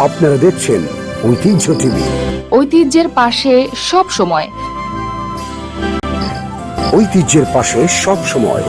আপনারা দেখছেন ঐতিহ্য টিভি। ঐতিহ্যের পাশে সব সময়। ঐতিহ্যের পাশে সব সময়।